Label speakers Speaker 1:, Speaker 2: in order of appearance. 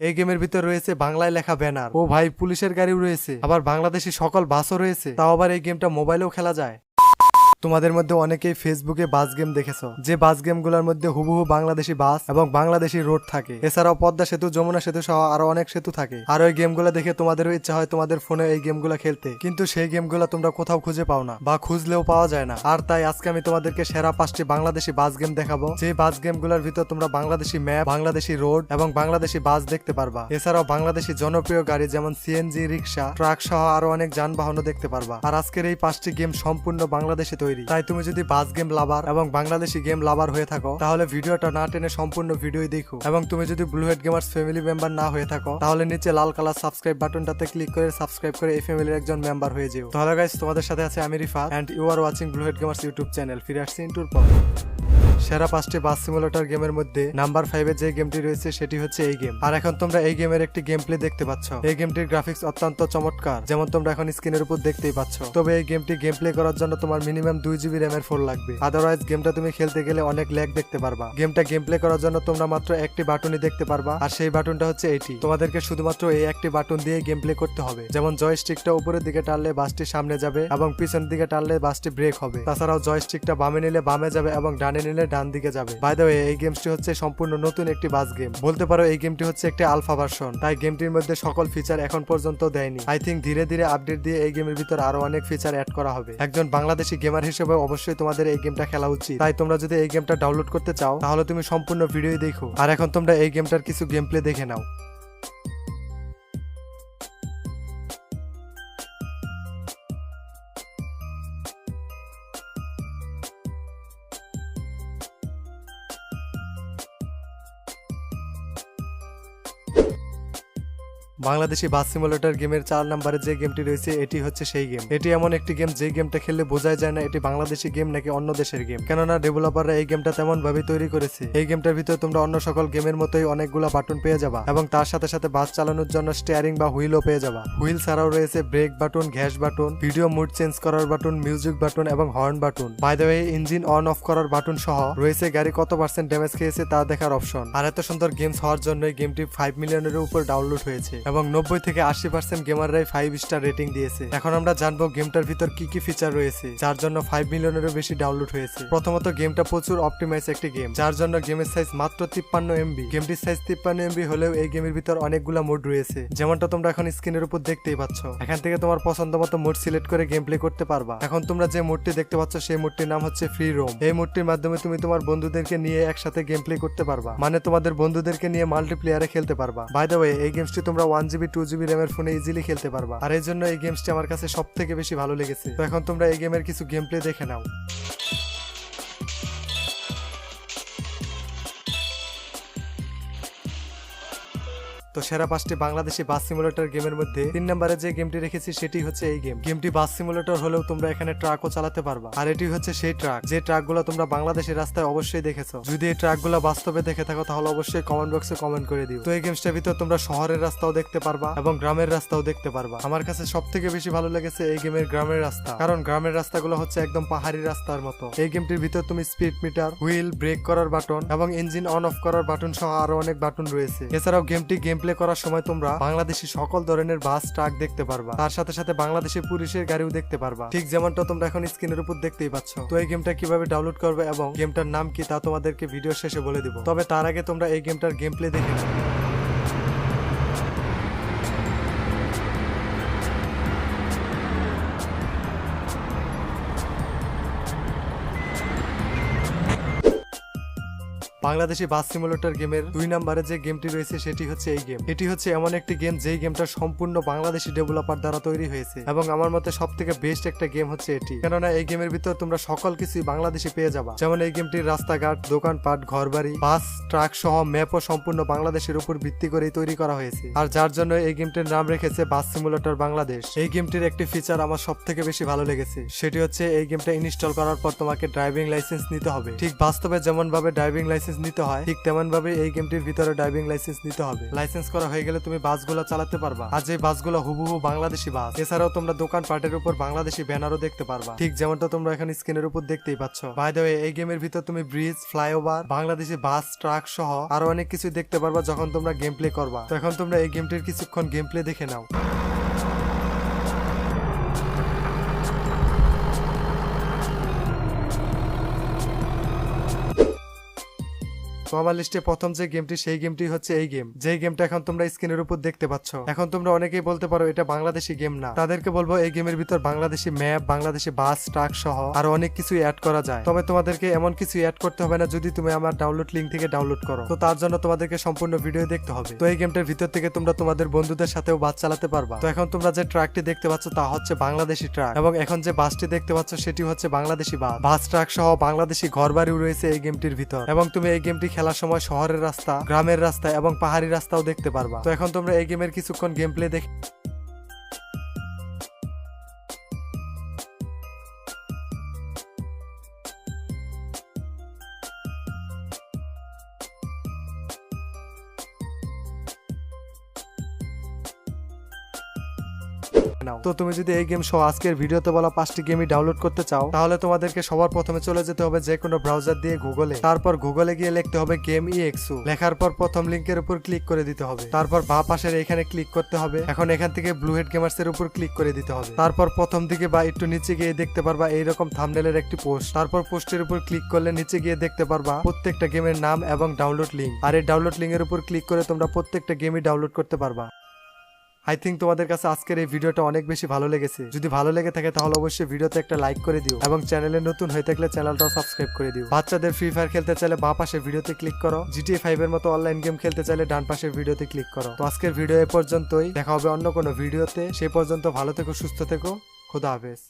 Speaker 1: এই গেমের ভিতর রয়েছে বাংলায় লেখা ব্যানার। ও ভাই, পুলিশের গাড়িও রয়েছে। আবার বাংলাদেশি সকল বাসও রয়েছে। তাও আবার এই গেমটা মোবাইলেও খেলা যায়। তোমাদের মধ্যে অনেকেই ফেসবুকে বাস গেম দেখেছ, যে বাস গেমগুলোর মধ্যে হুবহু বাংলাদেশি বাস এবং বাংলাদেশি রোড থাকে। এছাড়াও পদ্মা সেতু, যমুনা সেতু সহ আরও অনেক সেতু থাকে। আর ওই গেমগুলো দেখে তোমাদেরও ইচ্ছা হয় তোমাদের ফোনে এই গেমগুলো খেলতে। কিন্তু সেই গেমগুলো তোমরা কোথাও খুঁজে পাও না বা খুঁজলেও পাওয়া যায় না। আর তাই আজকে আমি তোমাদেরকে সেরা পাঁচটি বাংলাদেশি বাস গেম দেখাবো। যে বাস গেমগুলোর ভিতর তোমরা বাংলাদেশি ম্যাপ, বাংলাদেশি রোড এবং বাংলাদেশি বাস দেখতে পারবা। এছাড়াও বাংলাদেশি জনপ্রিয় গাড়ি যেমন সিএনজি রিক্সা ট্রাক সহ আরও অনেক যানবাহনও দেখতে পারবা। আর আজকের এই পাঁচটি গেম সম্পূর্ণ বাংলাদেশে তৈরি। তাই তুমি যদি বাস গেম লাভার এবং বাংলাদেশি গেম লাভার হয়ে থাকো, তাহলে ভিডিওটা না টেনে সম্পূর্ণ ভিডিও দেখো। এবং তুমি যদি blue head gamers family member না হয়ে থাকো, তাহলে নিচে লাল কালার সাবস্ক্রাইব বাটনটাতে ক্লিক করে সাবস্ক্রাইব করে এই ফ্যামিলির একজন মেম্বার হয়ে যেও। তাহলে গাইজ তোমাদের সাথে আছে আমি Rifa and you are watching blue head gamers YouTube channel ফিরে আসছি ইন্টুর পর। সেরা পাঁচটি বাস সিমুলেটর গেমের মধ্যে নাম্বার ফাইভে যে গেমটি রয়েছে সেটি হচ্ছে এই গেম। আর এখন তোমরা এই গেমের একটি গেম প্লে দেখতে পাচ্ছ। এই গেমটির গ্রাফিক্স অত্যন্ত চমৎকার, যেমন তোমরা এখন স্ক্রিনের উপর দেখতেই পাচ্ছ। তবে এই গেমটি গেম প্লে করার জন্য তোমার মিনিমাম দুই জিবি র্যামের ফোন লাগবে। আদারওয়াইজ গেমটা তুমি খেলতে গেলে অনেক ল্যাগ দেখতে পারবা। গেমটা গেম প্লে করার জন্য তোমরা মাত্র একটি বাটনই দেখতে পারবা, আর সেই বাটনটা হচ্ছে এটি তোমাদেরকে শুধুমাত্র এই একটি বাটন দিয়ে গেম প্লে করতে হবে। যেমন জয়স্টিকটা উপরের দিকে টানলে বাসটি সামনে যাবে এবং পিছনের দিকে টানলে বাসটি ব্রেক হবে। তাছাড়াও জয়স্টিকটা বামে নিলে বামে যাবে এবং ডানে নিলে ডান দিকে যাবে বাই দ্য এই গেমসটি হচ্ছে সম্পূর্ণ নতুন একটি বাস গেম। বলতে পারো এই গেমটি হচ্ছে একটি আলফা ভার্সন তাই গেমটির মধ্যে সকল ফিচার এখন পর্যন্ত দেয়নি। আই থিঙ্ক ধীরে ধীরে আপডেট দিয়ে এই গেমের ভিতর আরও অনেক ফিচার অ্যাড করা হবে। একজন বাংলাদেশি গেমার হিসেবে অবশ্যই তোমাদের এই গেমটা খেলা উচিত। তাই তোমরা যদি এই গেমটা ডাউনলোড করতে চাও, তাহলে তুমি সম্পূর্ণ ভিডিও দেখো। আর এখন তোমরা এই গেমটার কিছু গেম প্লে দেখে নাও। বাংলাদেশি বাস সিমুলেটর গেমের চার নম্বরে যে গেমটি রয়েছে, এটি হচ্ছে সেই গেম। এটি এমন একটি গেম যে গেমটা খেললে বোঝাই যায় না এটি বাংলাদেশি গেম নাকি অন্য দেশের গেম। কেননা ডেভেলপাররা এই গেমটা তেমন ভাবে তৈরি করেছে। এই গেমটার ভিতরে তোমরা অন্য সকল গেমের মতোই অনেকগুলো বাটন পেয়ে যাবা এবং তার সাথে সাথে বাস চালানোর জন্য স্টিয়ারিং বা হুইলও পেয়ে যাবা। হুইল ছাড়াও রয়েছে brake button gas button, video mode change করার বাটন, মিউজিক বাটন এবং horn button. By the way engine on, off করার বাটন সহ রয়েছে গাড়ি কত পার্সেন্ট ড্যামেজ খেয়েছে তা দেখার অপশন। আর এত সুন্দর গেমস হওয়ার জন্য গেমটি ফাইভ মিলিয়নের উপর ডাউনলোড হয়েছে। এবং নব্বই থেকে আশি পার্সেন্ট গেমাররাই ফাইভ স্টার রেটিং দিয়েছে। এখন আমরা জানব গেমটার ভিতর কি কি ফিচার রয়েছে, যার জন্য ফাইভ মিলিয়নেরও বেশি ডাউনলোড হয়েছে। প্রথমত গেমটা প্রচুর অপটিমাইজ একটি গেম যার জন্য গেমের সাইজ মাত্র তিপ্পান্ন এমবি গেমটির সাইজ তিপ্পান্ন এমবি হলেও এই গেমের ভিতর অনেকগুলো মোড রয়েছে, যেমনটা তোমরা এখন স্ক্রিনের উপর দেখতেই পাচ্ছ। এখান থেকে তোমার পছন্দ মতো মোড সিলেক্ট করে গেম প্লে করতে পারবা। এখন তোমরা যে মোডটি দেখতে পাচ্ছ, সেই মোডটির নাম হচ্ছে ফ্রি রোম এই মোডটির মাধ্যমে তুমি তোমার বন্ধুদেরকে নিয়ে একসাথে গেম প্লে করতে পারবা। মানে তোমাদের বন্ধুদেরকে নিয়ে মাল্টিপ্লেয়ারে খেলতে পারবা। বাই এই গেমসটি তোমরা ওয়ান জিবি টু জিবি র্যামের ফোনে ইজিলি খেলতে পারবা। আর এই জন্য এই গেমসটি আমার কাছে সব থেকে বেশি ভালো লেগেছে। তো এখন তোমরা এই গেমের কিছু গেম প্লে দেখে নাও। তো সেরা পাঁচটি বাংলাদেশি বাস সিমুলেটর গেমের মধ্যে তিন নম্বরে যে গেমটি রেখেছি, সেটি হচ্ছে এই গেম। গেমটি বাস সিমুলেটর হলেও তোমরা এখানে ট্রাকও চালাতে পারবা। আর এটি হচ্ছে সেই ট্রাক। যে ট্রাকগুলো তোমরা বাংলাদেশের রাস্তায় অবশ্যই দেখেছ। যদি এই ট্রাকগুলো বাস্তবে দেখে থাকো, তাহলে অবশ্যই কমেন্ট বক্সে কমেন্ট করে দিও। তো এই গেমসটার ভিতর তোমরা শহরের রাস্তাও দেখতে পারবা এবং গ্রামের রাস্তাও দেখতে পারবা। আমার কাছে সব থেকে বেশি ভালো লেগেছে এই গেমের গ্রামের রাস্তা। কারণ গ্রামের রাস্তাগুলো হচ্ছে একদম পাহাড়ি রাস্তার মতো। এই গেমটির ভিতর তুমি স্পিড মিটার হুইল ব্রেক করার বাটন এবং ইঞ্জিন অন অফ করার বাটন সহ আরও অনেক বাটন রয়েছে। এছাড়াও গেমটি গেম প্লে করার সময় তোমরা বাংলাদেশি সকল ধরনের বাস, ট্রাক দেখতে পারবা। তার সাথে সাথে বাংলাদেশের পুলিশের গাড়িও দেখতে পারবা। ঠিক যেমনটা তোমরা এখন স্ক্রিনের উপর দেখতেই পাচ্ছ। তো এই গেমটা কীভাবে ডাউনলোড করবে এবং গেমটার নাম কি তা তোমাদেরকে ভিডিও শেষে বলে দিব। তবে তার আগে তোমরা এই গেমটার গেম প্লে দেখে বাংলাদেশি বাস সিমুলেটর গেমের দুই নম্বরে যে গেমটি রয়েছে সেটি হচ্ছে এই গেম। এটি হচ্ছে এমন একটি গেম যেই গেমটা সম্পূর্ণ বাংলাদেশি ডেভেলপার দ্বারা তৈরি হয়েছে এবং আমার মতে সব থেকে বেস্ট একটা গেম হচ্ছে এটি। কেননা এই গেমের ভিতর তোমরা সকল কিছুই বাংলাদেশি পেয়ে যাবা। যেমন এই গেমটির রাস্তাঘাট, দোকানপাট, ঘরবাড়ি, বাস, ট্রাক সহ ম্যাপও সম্পূর্ণ বাংলাদেশের উপর ভিত্তি করেই তৈরি করা হয়েছে। আর যার জন্য এই গেমটির নাম রেখেছে বাস সিমুলেটর বাংলাদেশ। এই গেমটির একটি ফিচার আমার সব থেকে বেশি ভালো লেগেছে। সেটি হচ্ছে এই গেমটা ইনস্টল করার পর তোমাকে ড্রাইভিং লাইসেন্স নিতে হবে। ঠিক বাস্তবে যেমন ভাবে ড্রাইভিং লাইসেন্স নিতে হয়। ঠিক তেমন ভাবে এই গেমটির ভিতরে ড্রাইভিং লাইসেন্স নিতে হবে। লাইসেন্স করা হয়ে গেলে তুমি বাসগুলো চালাতে পারবা। আর যে বাসগুলো হুবহু বাংলাদেশি বাস, এছাড়াও তোমরা দোকান পাটের উপর বাংলাদেশি ব্যানারও দেখতে পারবা। ঠিক যেমনটা তোমরা এখানে স্ক্রিনের উপর দেখতেই পাচ্ছ। বাই দ্য এই গেমের ভিতর তুমি bridge flyover Bangladeshi bus truck সহ আরও অনেক কিছু দেখতে পারবা যখন তোমরা গেম প্লে করবা। তো এখন তোমরা এই গেমটির কিছুক্ষণ গেম প্লে দেখে নাও। তো আমার লিস্টে প্রথম যে গেমটি সেই গেমটি হচ্ছে এই গেম যেই গেমটা এখন তোমরা স্ক্রিনের উপর দেখতে পাচ্ছ। এখন তোমরা অনেকেই বলতে পারো, এটা বাংলাদেশি গেম না। তাদেরকে বলব, এই গেমের ভিতর Bangladeshi map Bangladeshi bus truck সহ আরও অনেক কিছু অ্যাড করা যায়। তবে তোমাদেরকে এমন কিছু অ্যাড করতে হবে না, যদি তুমি আমার ডাউনলোড লিঙ্ক থেকে ডাউনলোড করো। তো তার জন্য তোমাদেরকে সম্পূর্ণ ভিডিও দেখতে হবে। তো এই গেমটার ভিতর থেকে তোমরা তোমাদের বন্ধুদের সাথেও বাস চালাতে পারবা। তো এখন তোমরা যে ট্রাকটি দেখতে পাচ্ছ, তা হচ্ছে বাংলাদেশি ট্রাক এবং এখন যে বাসটি দেখতে পাচ্ছ, সেটি হচ্ছে বাংলাদেশি বাস বাস ট্রাক সহ বাংলাদেশি ঘর বাড়িও রয়েছে এই গেমটির ভিতর। এবং তুমি এই গেমটি খেলার সময় শহরের রাস্তা, গ্রামের রাস্তা এবং পাহাড়ি রাস্তাও দেখতে পারবা। তো এখন তোমরা এই গেমের কিছুক্ষণ গেম প্লে দেখে নাও। তো তুমি যদি এই গেম সহ আজকের ভিডিওতে বলা পাঁচটি গেমই ডাউনলোড করতে চাও, তাহলে তোমাদেরকে সবার প্রথমে চলে যেতে হবে যে কোনো ব্রাউজার দিয়ে গুগলে তারপর গুগলে গিয়ে লিখতে হবে গেম ই এক্সু লেখার পর প্রথম লিঙ্কের উপর ক্লিক করে দিতে হবে। তারপর বা পাশের এখানে ক্লিক করতে হবে। এখন এখান থেকে ব্লু হেড গেমার্স এর উপর ক্লিক করে দিতে হবে। তারপর প্রথম দিকে বা একটু নিচে গিয়ে দেখতে পারবা এইরকম থামনেলের একটি পোস্ট তারপর পোস্টের উপর ক্লিক করলে নিচে গিয়ে দেখতে পারবা প্রত্যেকটা গেমের নাম এবং ডাউনলোড লিঙ্ক আর এই ডাউনলোড লিঙ্কের উপর ক্লিক করে তোমরা প্রত্যেকটা গেমই ডাউনলোড করতে পারবা। আই থিঙ্ক তোমাদের কাছে আজকের এই ভিডিওটা অনেক বেশি ভালো লেগেছে। যদি ভালো লেগে থাকে, তাহলে অবশ্যই ভিডিওতে একটা লাইক করে দিও এবং চ্যানেলে নতুন হয়ে থাকলে চ্যানেলটাও সাবস্ক্রাইব করে দিও। বাচ্চাদের ফ্রি ফায়ার খেলতে চাইলে বা পাশে ভিডিওতে ক্লিক করো। জিটিএ ফাইভ এর মতো অনলাইন গেম খেলতে চাইলে ডান পাশে ভিডিওতে ক্লিক করো। তো আজকের ভিডিও এ পর্যন্তই। দেখা হবে অন্য কোনো ভিডিওতে সে পর্যন্ত ভালো থেকো, সুস্থ থেকো। খুদা হাফেজ।